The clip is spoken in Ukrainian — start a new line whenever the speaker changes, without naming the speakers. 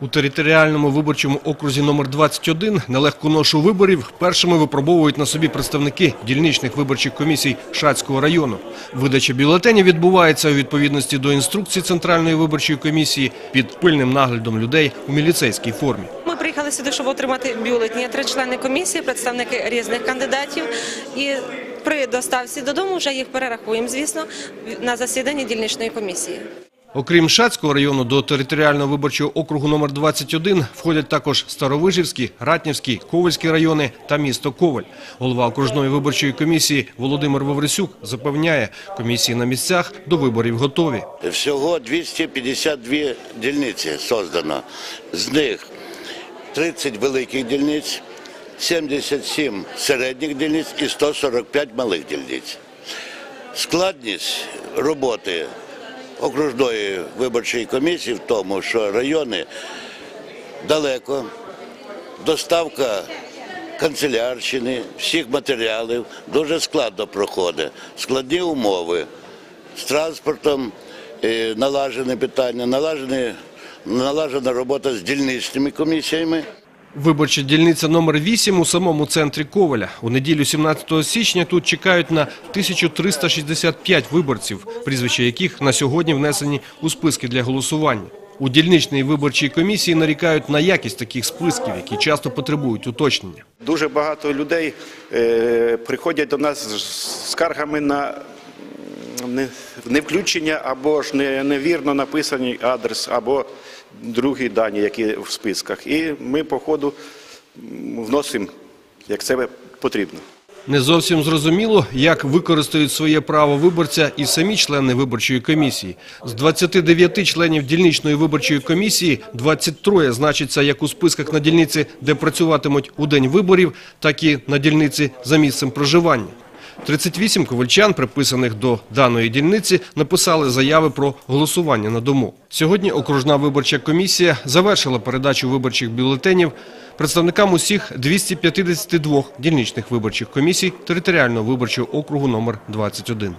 У територіальному виборчому окрузі номер 21 нелегку ношу виборів першими випробовують на собі представники дільничних виборчих комісій Шацького району. Видача бюлетенів відбувається у відповідності до інструкцій Центральної виборчої комісії під пильним наглядом людей у міліцейській формі.
Ми приїхали сюди, щоб отримати бюлетні. Три члени комісії, представники різних кандидатів. І при доставці додому вже їх перерахуємо, звісно, на засіданні дільничної комісії.
Окрім Шацького району, до територіального виборчого округу номер 21 входять також Старовижівський, Ратнівський, Ковальський райони та місто Коваль. Голова окружної виборчої комісії Володимир Ваврисюк запевняє, комісії на місцях до виборів готові.
Всього 252 дільниці создано. З них 30 великих дільниць, 77 середніх дільниць і 145 малих дільниць. Складність роботи окружної виборчої комісії в тому, що райони далеко, доставка канцелярщини, всіх матеріалів дуже складно проходить, складні умови з транспортом е, налажені питання, налажена робота з дільничними комісіями.
Виборча дільниця номер 8 у самому центрі Коваля. У неділю 17 січня тут чекають на 1365 виборців, прізвища яких на сьогодні внесені у списки для голосування. У дільничній виборчій комісії нарікають на якість таких списків, які часто потребують уточнення.
Дуже багато людей е, приходять до нас з скаргами на не- невключення або ж невірно написаний адрес, або другі дані, які в списках. І ми по ходу вносимо, як це потрібно.
Не зовсім зрозуміло, як використають своє право виборця і самі члени виборчої комісії. З 29 членів дільничної виборчої комісії 23 значаться як у списках на дільниці, де працюватимуть у день виборів, так і на дільниці за місцем проживання. 38 ковальчан, приписаних до даної дільниці, написали заяви про голосування на дому. Сьогодні окружна виборча комісія завершила передачу виборчих бюлетенів представникам усіх 252 дільничних виборчих комісій територіального виборчого округу номер 21.